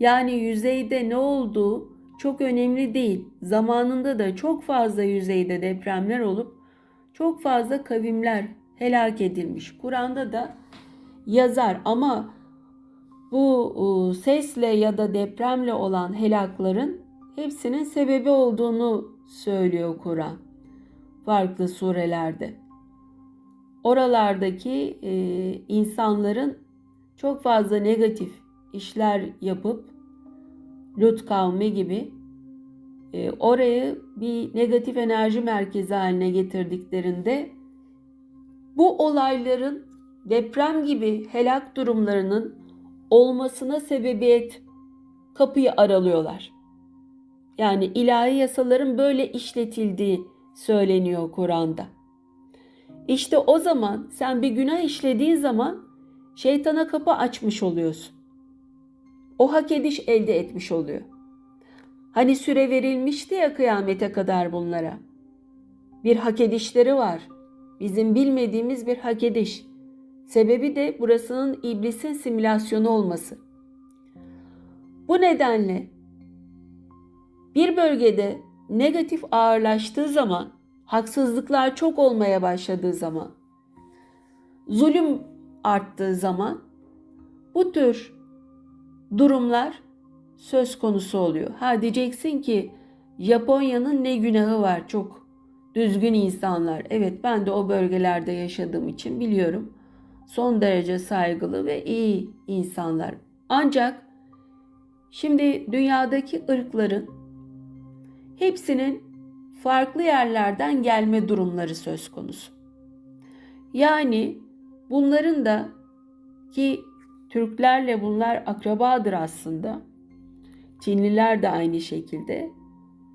Yani yüzeyde ne olduğu çok önemli değil. Zamanında da çok fazla yüzeyde depremler olup çok fazla kavimler helak edilmiş. Kur'an'da da yazar ama bu e, sesle ya da depremle olan helakların hepsinin sebebi olduğunu söylüyor Kur'an farklı surelerde. Oralardaki e, insanların çok fazla negatif işler yapıp Lut kavmi gibi e, orayı bir negatif enerji merkezi haline getirdiklerinde bu olayların deprem gibi helak durumlarının olmasına sebebiyet kapıyı aralıyorlar. Yani ilahi yasaların böyle işletildiği söyleniyor Kur'an'da. İşte o zaman sen bir günah işlediğin zaman şeytana kapı açmış oluyorsun. O hak ediş elde etmiş oluyor. Hani süre verilmişti ya kıyamete kadar bunlara. Bir hak edişleri var. Bizim bilmediğimiz bir hak ediş. Sebebi de burasının iblisin simülasyonu olması. Bu nedenle bir bölgede negatif ağırlaştığı zaman, haksızlıklar çok olmaya başladığı zaman, zulüm arttığı zaman bu tür durumlar söz konusu oluyor. Ha diyeceksin ki Japonya'nın ne günahı var çok düzgün insanlar. Evet ben de o bölgelerde yaşadığım için biliyorum. Son derece saygılı ve iyi insanlar. Ancak şimdi dünyadaki ırkların hepsinin farklı yerlerden gelme durumları söz konusu. Yani bunların da ki Türklerle bunlar akrabadır aslında. Çinliler de aynı şekilde.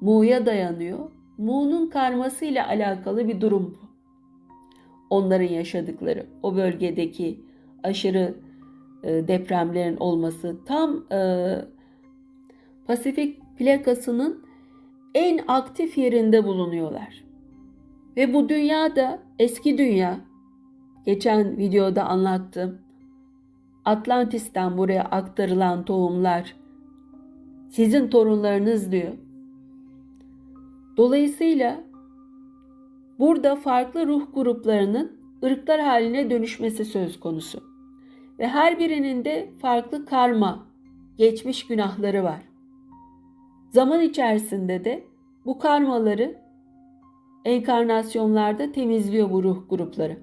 Mu'ya dayanıyor. Mu'nun karması ile alakalı bir durum bu. Onların yaşadıkları, o bölgedeki aşırı e, depremlerin olması tam e, Pasifik plakasının en aktif yerinde bulunuyorlar. Ve bu dünyada eski dünya, geçen videoda anlattım. Atlantis'ten buraya aktarılan tohumlar sizin torunlarınız diyor. Dolayısıyla burada farklı ruh gruplarının ırklar haline dönüşmesi söz konusu. Ve her birinin de farklı karma, geçmiş günahları var. Zaman içerisinde de bu karmaları enkarnasyonlarda temizliyor bu ruh grupları.